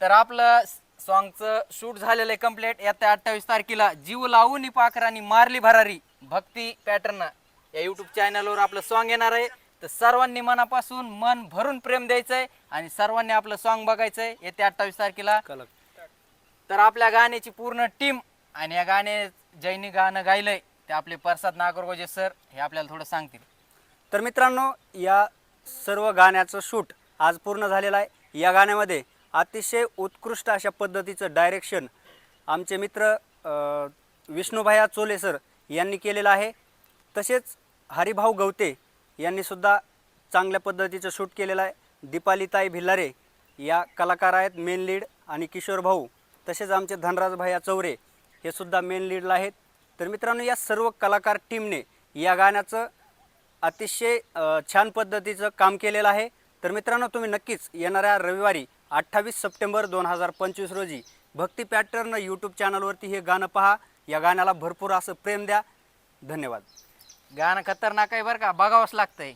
तर आपलं सॉन्गचं शूट झालेलं आहे कंप्लीट येत्या अठ्ठावीस तारखेला जीव लावून पाखरानी मारली भरारी. भक्ती पॅटर्न या यूट्यूब चॅनलवर आपलं सॉन्ग येणार आहे. तर सर्वांनी मनापासून मन भरून प्रेम द्यायचं आहे आणि सर्वांनी आपलं सॉन्ग बघायचं आहे येत्या अठ्ठावीस तारखेला. तर आपल्या गाण्याची पूर्ण टीम आणि या गाणे जैनी गाणं गायलंय ते आपले प्रसाद नागरगोजे सर हे आपल्याला थोडं सांगतील. तर मित्रांनो या सर्व गाण्याचं शूट आज पूर्ण झालेलं आहे. या गाण्यामध्ये अतिशय उत्कृष्ट अशा पद्धतीचं डायरेक्शन आमचे मित्र विष्णुभाया चोले सर यांनी केलेलं आहे. तसेच हरिभाऊ गवते यांनीसुद्धा चांगल्या पद्धतीचं शूट केलेलं आहे. दीपालीताई भिल्लारे या कलाकार आहेत मेन लीड आणि किशोर भाऊ. तसेच आमचे धनराज भाया चौरे हे सुद्धा मेन लीडला आहेत. तर मित्रांनो या सर्व कलाकार टीमने या गाण्याचं अतिशय छान पद्धतीचं काम केलेलं आहे. तर मित्रांनो तुम्ही नक्कीच येणाऱ्या रविवारी अठ्ठावीस सप्टेंबर दोन हजार पंचवीस रोजी भक्ती पॅटर्न यूट्यूब चॅनलवरती हे गाणं पहा. या गाण्याला भरपूर असं प्रेम द्या. धन्यवाद. गाणं खतरनाक आहे बरं का. बघावंच लागतंय.